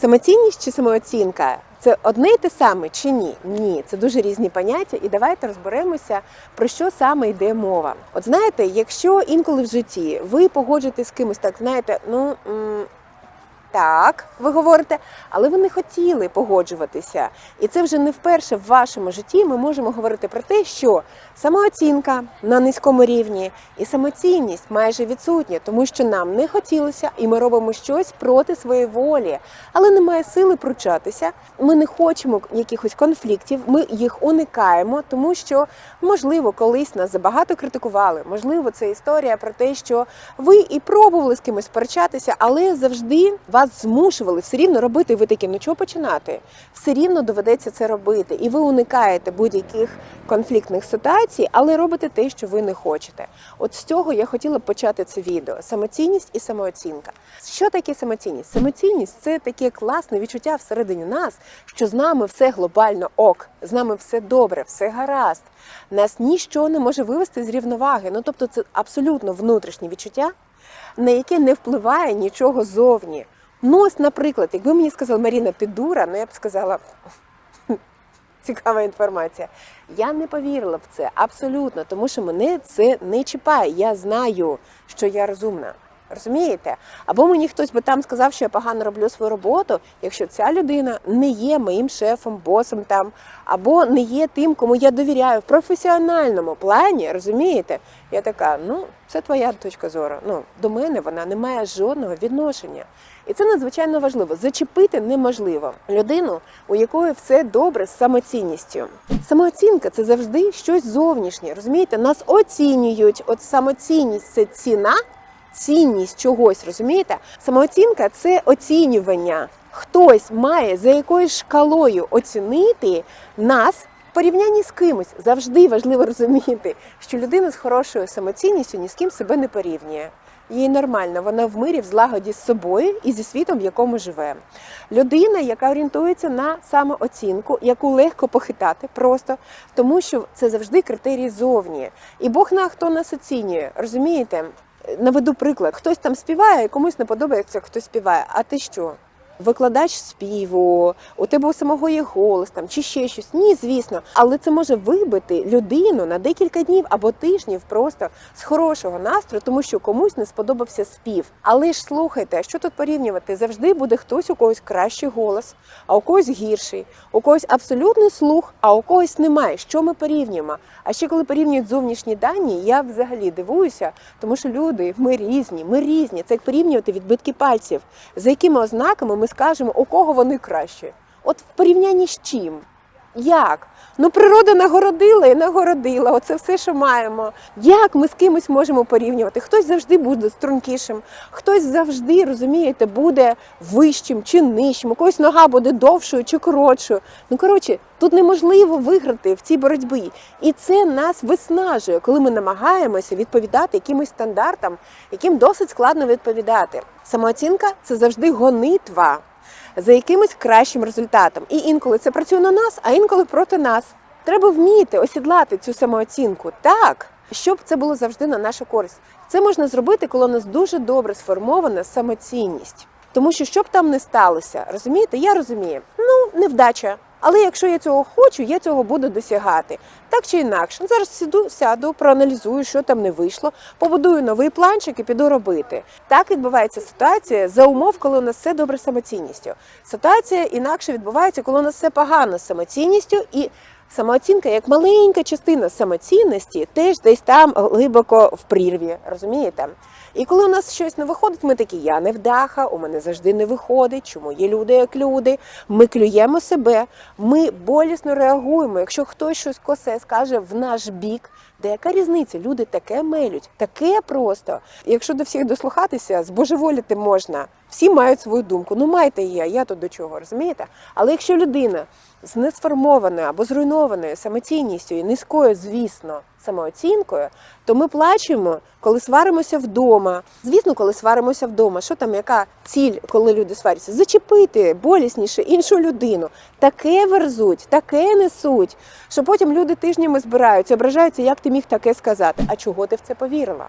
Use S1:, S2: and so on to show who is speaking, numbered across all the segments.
S1: Самоцінність чи самооцінка це одне й те саме чи ні? Ні, це дуже різні поняття, і давайте розберемося, про що саме йде мова. От знаєте, якщо інколи в житті ви погоджуєтесь з кимось, так знаєте, ну. Так, ви говорите, але ви не хотіли погоджуватися. І це вже не вперше в вашому житті ми можемо говорити про те, що самооцінка на низькому рівні і самоцінність майже відсутня, тому що нам не хотілося, і ми робимо щось проти своєї волі, але немає сили пручатися. Ми не хочемо якихось конфліктів, ми їх уникаємо, тому що можливо колись нас забагато критикували. Можливо, це історія про те, що ви і пробували з кимось сперечатися, але завжди вас змушували все рівно робити. Ви такі, ну чого починати? Все рівно доведеться це робити, і ви уникаєте будь-яких конфліктних ситуацій, але робите те, що ви не хочете. От з цього я хотіла почати це відео: самоцінність і самооцінка. Що таке самоцінність? Самоцінність це таке класне відчуття всередині нас, що з нами все глобально ок, з нами все добре, все гаразд. Нас ніщо не може вивести з рівноваги. Ну тобто, це абсолютно внутрішнє відчуття, на яке не впливає нічого зовні. Ну, ось, наприклад, якби мені сказала Маріна, ти дура, ну я б сказала. Цікава інформація. Я не повірила в це абсолютно, тому що мене це не чіпає. Я знаю, що я розумна. Розумієте? Або мені хтось би там сказав, що я погано роблю свою роботу, якщо ця людина не є моїм шефом, босом там, або не є тим, кому я довіряю в професіональному плані, розумієте? Я така, ну, це твоя точка зору. Ну, до мене вона не має жодного відношення. І це надзвичайно важливо. Зачепити неможливо людину, у якої все добре з самоцінністю. Самооцінка це завжди щось зовнішнє. Розумієте, нас оцінюють. От самоцінність це ціна, цінність чогось, розумієте? Самооцінка це оцінювання. Хтось має за якоюсь шкалою оцінити нас. в Порівнянні з кимось завжди важливо розуміти, що людина з хорошою самоцінністю ні з ким себе не порівнює. Їй нормально, вона в мирі, в злагоді з собою і зі світом, в якому живе. Людина, яка орієнтується на самооцінку, яку легко похитати просто, тому що це завжди критерії зовні. І Бог на хто нас оцінює, розумієте? Наведу приклад: хтось там співає, комусь не подобається, хто співає. А ти що? Викладач співу, у тебе у самого є голос там чи ще щось. Ні, звісно, але це може вибити людину на декілька днів або тижнів просто з хорошого настрою, тому що комусь не сподобався спів. Але ж слухайте, що тут порівнювати? Завжди буде хтось у когось кращий голос, а у когось гірший, у когось абсолютний слух, а у когось немає. Що ми порівнюємо? А ще коли порівнюють зовнішні дані, я взагалі дивуюся, тому що люди, ми різні, ми різні. Це як порівнювати відбитки пальців, за якими ознаками ми скажемо, у кого вони кращі. От в порівнянні з чим? Як? Ну, природа нагородила і нагородила. Оце все, що маємо. Як ми з кимось можемо порівнювати? Хтось завжди буде стрункішим, хтось завжди, розумієте, буде вищим чи нижчим, у когось нога буде довшою чи коротшою. Ну, коротше, тут неможливо виграти в цій боротьбі. І це нас виснажує, коли ми намагаємося відповідати якимось стандартам, яким досить складно відповідати. Самооцінка це завжди гонитва за якимось кращим результатом. І інколи це працює на нас, а інколи проти нас. Треба вміти осідлати цю самооцінку так, щоб це було завжди на нашу користь. Це можна зробити, коли у нас дуже добре сформована самоцінність. Тому що що б там не сталося, розумієте, я розумію, ну невдача. Але якщо я цього хочу, я цього буду досягати. Так чи інакше, зараз сіду, сяду, проаналізую, що там не вийшло, побудую новий планчик і піду робити. Так відбувається ситуація за умов, коли у нас все добре самоцінністю. Ситуація інакше відбувається, коли у нас все погано самоцінністю і. Самооцінка як маленька частина самоцінності, теж десь там глибоко в прірві, розумієте? І коли у нас щось не виходить, ми такі, я не вдаха, у мене завжди не виходить. Чому є люди як люди? Ми клюємо себе, ми болісно реагуємо. Якщо хтось щось косе скаже в наш бік, де яка різниця? Люди таке мелють, таке просто. Якщо до всіх дослухатися, збожеволіти можна. Всі мають свою думку. Ну майте її, а я тут до чого, розумієте? Але якщо людина з несформованою або зруйнованою самоцінністю і низькою, звісно, самооцінкою, то ми плачемо, коли сваримося вдома. Звісно, коли сваримося вдома, що там, яка ціль, коли люди сваряться? Зачепити болісніше іншу людину. Таке верзуть, таке несуть, що потім люди тижнями збираються, ображаються, як ти міг таке сказати. А чого ти в це повірила?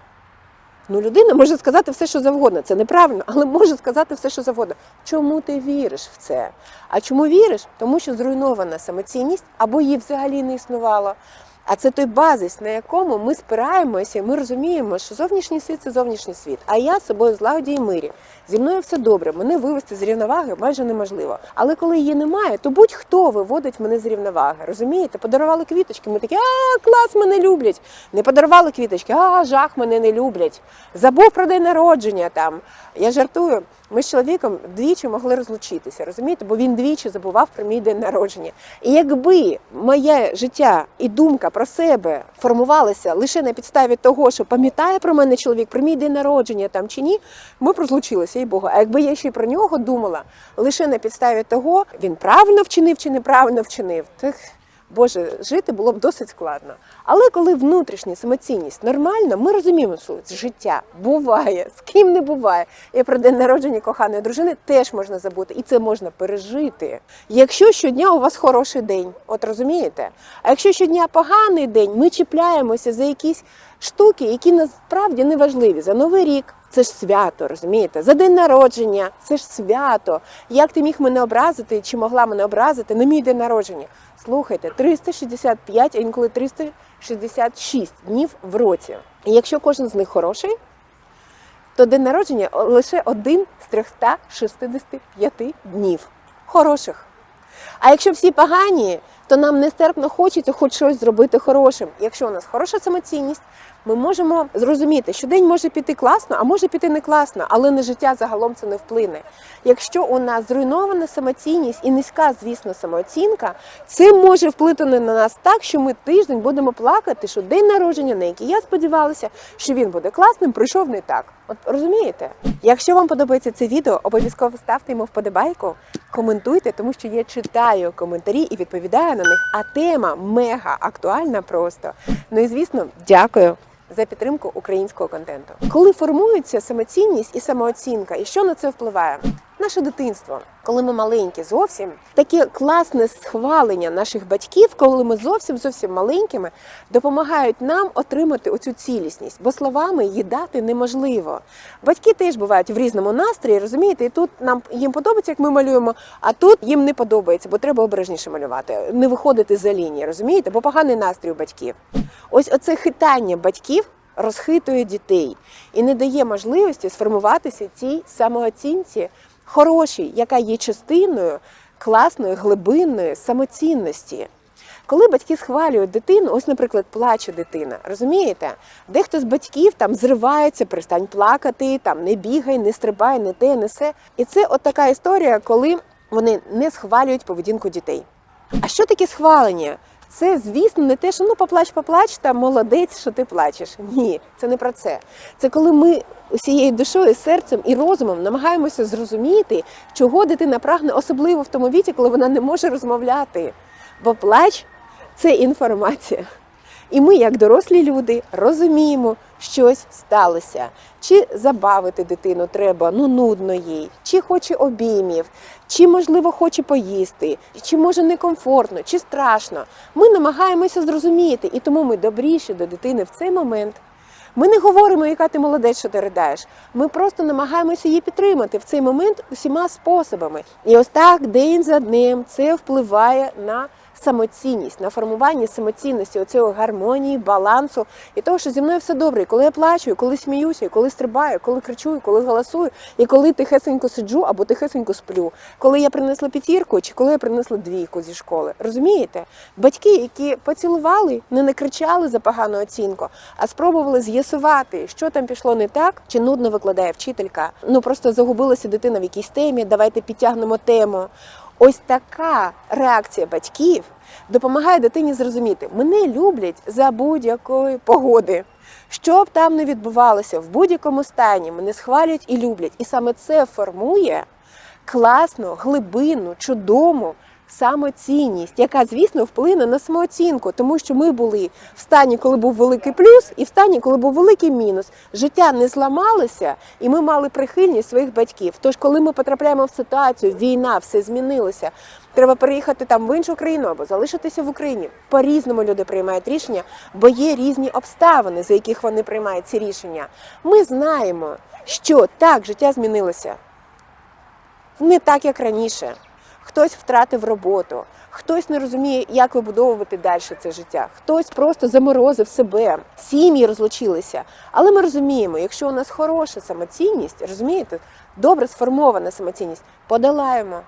S1: Ну, людина може сказати все, що завгодно. Це неправильно, але може сказати все, що завгодно. Чому ти віриш в це? А чому віриш? Тому що зруйнована самоцінність або її взагалі не існувало. А це той базис, на якому ми спираємося, і ми розуміємо, що зовнішній світ це зовнішній світ. А я з собою злагоді і мирі. Зі мною все добре, мене вивести з рівноваги майже неможливо. Але коли її немає, то будь-хто виводить мене з рівноваги. Розумієте? Подарували квіточки, ми такі, а клас, мене люблять. Не подарували квіточки, а жах, мене не люблять. Забув про день народження там. Я жартую. Ми з чоловіком двічі могли розлучитися, розумієте? Бо він двічі забував про мій день народження. І якби моє життя і думка про себе формувалися лише на підставі того, що пам'ятає про мене чоловік, про мій день народження там чи ні, ми б розлучилися, і Богу. А якби я ще й про нього думала лише на підставі того, він правильно вчинив чи неправильно вчинив, так. Боже, жити було б досить складно. Але коли внутрішня самоцінність нормальна, ми розуміємо, що життя буває, з ким не буває. І про день народження коханої дружини теж можна забути, і це можна пережити. Якщо щодня у вас хороший день, от розумієте? А якщо щодня поганий день, ми чіпляємося за якісь штуки, які насправді не важливі. За новий рік це ж свято, розумієте? За день народження це ж свято. Як ти міг мене образити, чи могла мене образити на мій день народження? Слухайте, 365, а інколи 366 днів в році. І якщо кожен з них хороший, то день народження лише один з 365 днів хороших. А якщо всі погані, то нам нестерпно хочеться хоч щось зробити хорошим. Якщо у нас хороша самоцінність, ми можемо зрозуміти, що день може піти класно, а може піти не класно, але на життя загалом це не вплине. Якщо у нас зруйнована самоцінність і низька, звісно, самооцінка, це може вплинути на нас так, що ми тиждень будемо плакати, що день народження, на який я сподівалася, що він буде класним, прийшов не так. От розумієте? Якщо вам подобається це відео, обов'язково ставте йому вподобайку, коментуйте, тому що я читаю коментарі і відповідаю на них. А тема мега актуальна просто. Ну і звісно, дякую. За підтримку українського контенту, коли формується самоцінність і самооцінка, і що на це впливає? Наше дитинство, коли ми маленькі, зовсім таке класне схвалення наших батьків, коли ми зовсім зовсім маленькими, допомагають нам отримати оцю цілісність, бо словами її дати неможливо. Батьки теж бувають в різному настрої, розумієте, і тут нам їм подобається, як ми малюємо, а тут їм не подобається, бо треба обережніше малювати, не виходити за лінії, розумієте, бо поганий настрій у батьків. Ось оце хитання батьків. Розхитує дітей і не дає можливості сформуватися цій самооцінці хорошій, яка є частиною класної глибинної самоцінності. Коли батьки схвалюють дитину, ось, наприклад, плаче дитина, розумієте? Дехто з батьків там зривається, перестань плакати, там не бігай, не стрибай, не те, не се. І це от така історія, коли вони не схвалюють поведінку дітей. А що таке схвалення? Це, звісно, не те, що ну поплач, поплач, та молодець, що ти плачеш. Ні, це не про це. Це коли ми усією душою, серцем і розумом намагаємося зрозуміти, чого дитина прагне, особливо в тому віці, коли вона не може розмовляти. Бо плач це інформація. І ми, як дорослі люди, розуміємо, щось сталося. Чи забавити дитину треба, ну нудно їй, чи хоче обіймів, чи, можливо, хоче поїсти, чи може некомфортно, чи страшно. Ми намагаємося зрозуміти, і тому ми добріші до дитини в цей момент. Ми не говоримо, яка ти молодець, що ти ридаєш. Ми просто намагаємося її підтримати в цей момент усіма способами. І ось так день за днем це впливає на самоцінність, на формування самоцінності, оцього гармонії, балансу і того, що зі мною все добре. І коли я плачу, і коли сміюся, і коли стрибаю, і коли кричу, і коли голосую, і коли тихесенько сиджу або тихесенько сплю, коли я принесла п'ятірку, чи коли я принесла двійку зі школи. Розумієте? Батьки, які поцілували, не накричали за погану оцінку, а спробували з'ясувати, що там пішло не так, чи нудно викладає вчителька. Ну просто загубилася дитина в якійсь темі. Давайте підтягнемо тему. Ось така реакція батьків допомагає дитині зрозуміти, мене люблять за будь-якої погоди. Що б там не відбувалося в будь-якому стані, мене схвалюють і люблять. І саме це формує класну, глибинну, чудову самоцінність, яка, звісно, вплине на самооцінку, тому що ми були в стані, коли був великий плюс, і в стані, коли був великий мінус. Життя не зламалося, і ми мали прихильність своїх батьків. Тож, коли ми потрапляємо в ситуацію, війна, все змінилося. Треба переїхати там в іншу країну або залишитися в Україні. По-різному люди приймають рішення, бо є різні обставини, за яких вони приймають ці рішення. Ми знаємо, що так життя змінилося не так, як раніше. Хтось втратив роботу, хтось не розуміє, як вибудовувати далі це життя, хтось просто заморозив себе, сім'ї розлучилися. Але ми розуміємо, якщо у нас хороша самоцінність, розумієте, добре сформована самоцінність, подолаємо,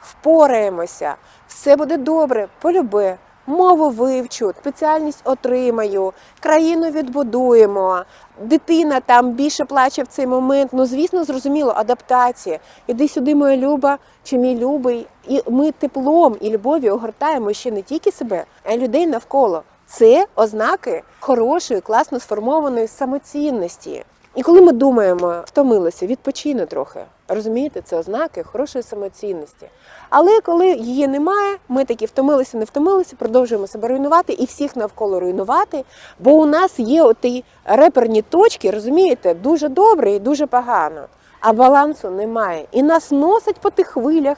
S1: впораємося, все буде добре, полюби. Мову вивчу, спеціальність отримаю, країну відбудуємо. Дитина там більше плаче в цей момент. Ну, звісно, зрозуміло, адаптація. Іди сюди, моя люба, чи мій любий. І ми теплом і любов'ю огортаємо ще не тільки себе, а й людей навколо. Це ознаки хорошої, класно сформованої самоцінності. І коли ми думаємо, втомилися, відпочину трохи. Розумієте, це ознаки хорошої самоцінності. Але коли її немає, ми такі втомилися, не втомилися, продовжуємо себе руйнувати і всіх навколо руйнувати. Бо у нас є оті реперні точки, розумієте, дуже добре і дуже погано. А балансу немає. І нас носить по тих хвилях,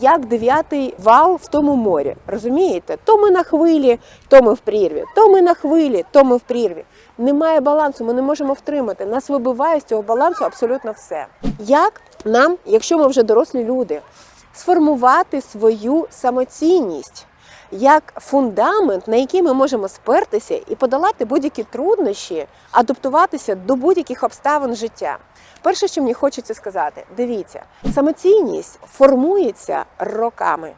S1: як дев'ятий вал в тому морі. Розумієте? То ми на хвилі, то ми в прірві, то ми на хвилі, то ми в прірві. Немає балансу, ми не можемо втримати. Нас вибиває з цього балансу абсолютно все. Як нам, якщо ми вже дорослі люди, сформувати свою самоцінність? Як фундамент, на який ми можемо спертися і подолати будь-які труднощі, адаптуватися до будь-яких обставин життя. Перше, що мені хочеться сказати, дивіться, самоцінність формується роками.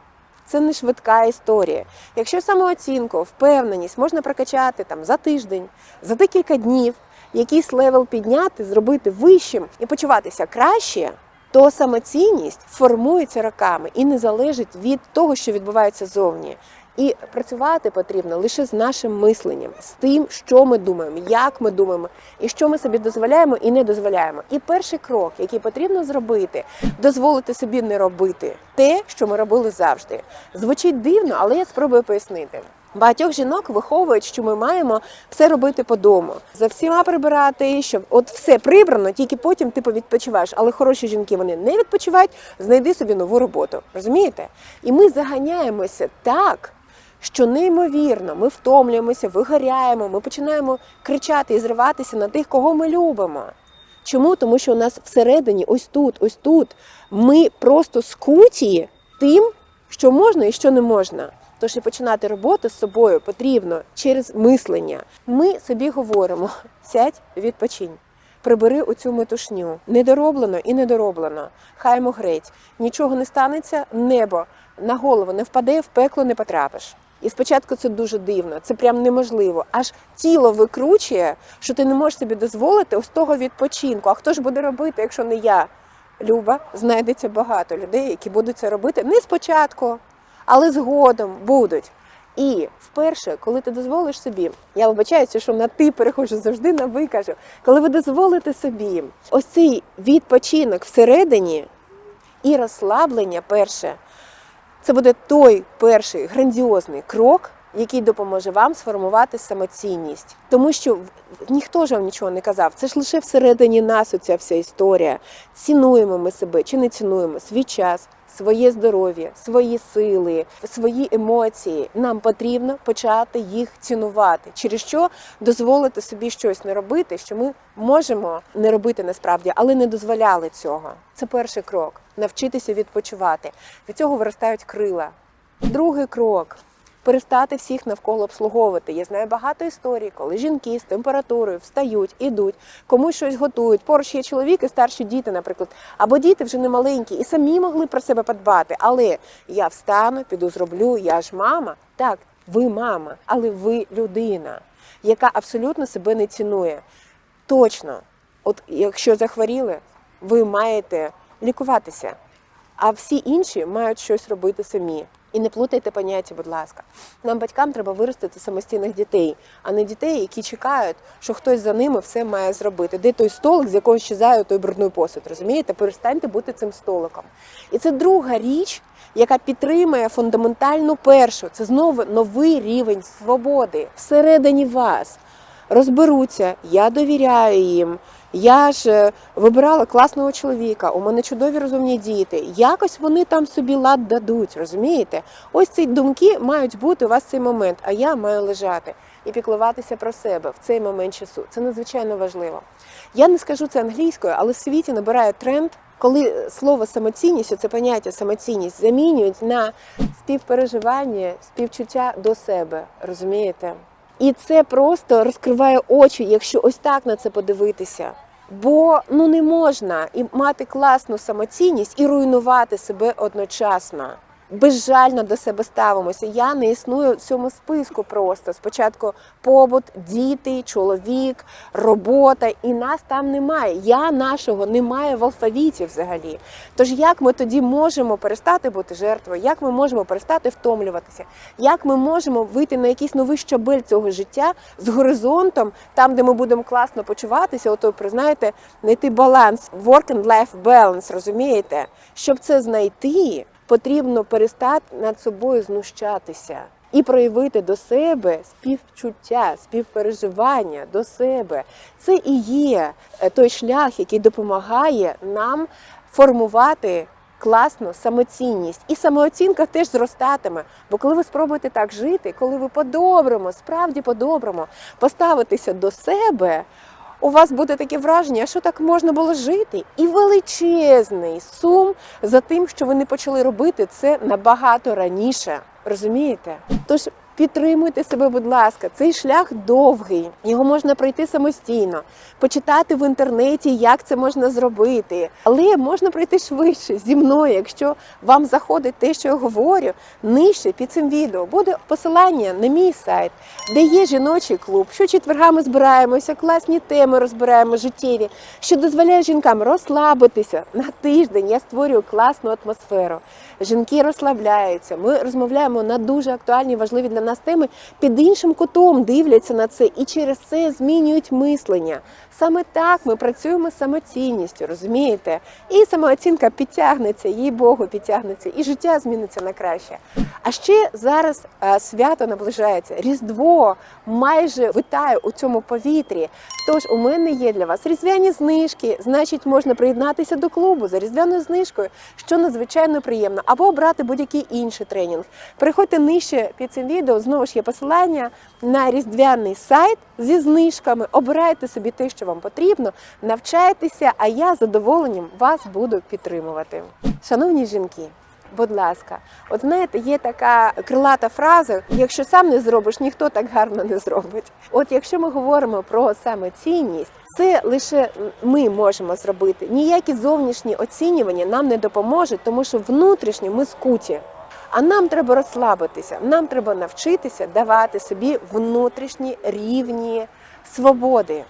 S1: Це не швидка історія. Якщо самооцінку, впевненість можна прокачати там за тиждень, за декілька днів, якийсь левел підняти, зробити вищим і почуватися краще, то самоцінність формується роками і не залежить від того, що відбувається зовні. І працювати потрібно лише з нашим мисленням, з тим, що ми думаємо, як ми думаємо, і що ми собі дозволяємо і не дозволяємо. І перший крок, який потрібно зробити, дозволити собі не робити те, що ми робили завжди. Звучить дивно, але я спробую пояснити. Багатьох жінок виховують, що ми маємо все робити по дому, за всіма прибирати, щоб от все прибрано, тільки потім ти відпочиваєш. Але хороші жінки вони не відпочивають, знайди собі нову роботу. Розумієте? І ми заганяємося так. Що неймовірно, ми втомлюємося, вигоряємо, ми починаємо кричати і зриватися на тих, кого ми любимо. Чому? Тому що у нас всередині, ось тут, ось тут, ми просто скуті тим, що можна і що не можна. Тож і починати роботу з собою потрібно через мислення. Ми собі говоримо: сядь, відпочинь. Прибери оцю метушню. Недороблено і недороблено. Хай могреть. Нічого не станеться, небо на голову не впаде, в пекло не потрапиш. І спочатку це дуже дивно, це прям неможливо. Аж тіло викручує, що ти не можеш собі дозволити ось того відпочинку. А хто ж буде робити, якщо не я? Люба, знайдеться багато людей, які будуть це робити не спочатку, але згодом будуть. І вперше, коли ти дозволиш собі, я вибачаюся, що на ти перехожу завжди на ви кажу, коли ви дозволите собі ось цей відпочинок всередині і розслаблення перше, це буде той перший грандіозний крок, який допоможе вам сформувати самоцінність. Тому що ніхто ж вам нічого не казав. Це ж лише всередині нас оця вся історія. Цінуємо ми себе чи не цінуємо свій час, своє здоров'я, свої сили, свої емоції. Нам потрібно почати їх цінувати, через що дозволити собі щось не робити, що ми можемо не робити насправді, але не дозволяли цього. Це перший крок навчитися відпочивати. Від цього виростають крила. Другий крок. Перестати всіх навколо обслуговувати. Я знаю багато історій, коли жінки з температурою встають, ідуть, комусь щось готують. Поруч є чоловік і старші діти, наприклад, або діти вже не маленькі і самі могли про себе подбати. Але я встану, піду зроблю, я ж мама. Так, ви мама, але ви людина, яка абсолютно себе не цінує. Точно, от якщо захворіли, ви маєте лікуватися, а всі інші мають щось робити самі. І не плутайте поняття, будь ласка. Нам, батькам, треба виростити самостійних дітей, а не дітей, які чекають, що хтось за ними все має зробити. Де той столик, з якого щезає той брудний посуд, розумієте? Перестаньте бути цим столиком. І це друга річ, яка підтримує фундаментальну першу. Це знову новий рівень свободи всередині вас. Розберуться, я довіряю їм. Я ж е, вибирала класного чоловіка, у мене чудові розумні діти. Якось вони там собі лад дадуть, розумієте? Ось ці думки мають бути у вас в цей момент, а я маю лежати і піклуватися про себе в цей момент часу. Це надзвичайно важливо. Я не скажу це англійською, але в світі набирає тренд, коли слово самоцінність, це поняття самоцінність замінюють на співпереживання, співчуття до себе. Розумієте? І це просто розкриває очі, якщо ось так на це подивитися. Бо ну не можна і мати класну самоцінність і руйнувати себе одночасно. Безжально до себе ставимося. Я не існую в цьому списку просто. Спочатку побут, діти, чоловік, робота, і нас там немає. Я нашого немає в алфавіті взагалі. Тож як ми тоді можемо перестати бути жертвою? Як ми можемо перестати втомлюватися? Як ми можемо вийти на якийсь новий щабель цього життя з горизонтом, там, де ми будемо класно почуватися, ото признаєте, знайти баланс, work and life balance, розумієте? Щоб це знайти, потрібно перестати над собою знущатися і проявити до себе співчуття, співпереживання до себе. Це і є е, той шлях, який допомагає нам формувати класну самоцінність. І самооцінка теж зростатиме. Бо коли ви спробуєте так жити, коли ви по-доброму, справді по-доброму поставитеся до себе. У вас буде таке враження, що так можна було жити, і величезний сум за тим, що ви не почали робити це набагато раніше. Розумієте? Тож підтримуйте себе, будь ласка, цей шлях довгий, його можна пройти самостійно, почитати в інтернеті, як це можна зробити. Але можна пройти швидше зі мною, якщо вам заходить те, що я говорю, нижче під цим відео буде посилання на мій сайт, де є жіночий клуб. Щочетверга ми збираємося, класні теми розбираємо життєві, що дозволяє жінкам розслабитися на тиждень. Я створюю класну атмосферу. Жінки розслабляються. Ми розмовляємо на дуже актуальні, важливі для нас теми. Під іншим кутом дивляться на це і через це змінюють мислення. Саме так ми працюємо з самоцінністю, розумієте? І самооцінка підтягнеться, їй Богу, підтягнеться, і життя зміниться на краще. А ще зараз е, свято наближається. Різдво майже витає у цьому повітрі. Тож у мене є для вас різдвяні знижки, значить, можна приєднатися до клубу за різдвяною знижкою, що надзвичайно приємно, або обрати будь-який інший тренінг. Переходьте нижче під цим відео. Знову ж є посилання на різдвяний сайт зі знижками. Обирайте собі те, що вам потрібно, навчайтеся, а я з задоволенням вас буду підтримувати. Шановні жінки. Будь ласка, от знаєте, є така крилата фраза: якщо сам не зробиш, ніхто так гарно не зробить. От якщо ми говоримо про самоцінність, це лише ми можемо зробити. Ніякі зовнішні оцінювання нам не допоможуть, тому що внутрішньо ми скуті. А нам треба розслабитися, нам треба навчитися давати собі внутрішні рівні свободи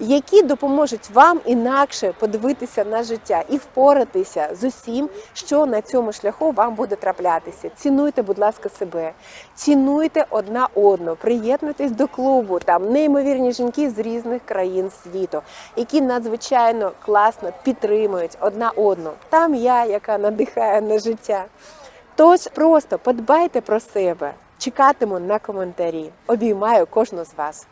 S1: які допоможуть вам інакше подивитися на життя і впоратися з усім, що на цьому шляху вам буде траплятися. Цінуйте, будь ласка, себе, цінуйте одна одну, приєднуйтесь до клубу. Там неймовірні жінки з різних країн світу, які надзвичайно класно підтримують одна одну. Там я, яка надихає на життя. Тож просто подбайте про себе. Чекатиму на коментарі. Обіймаю кожну з вас.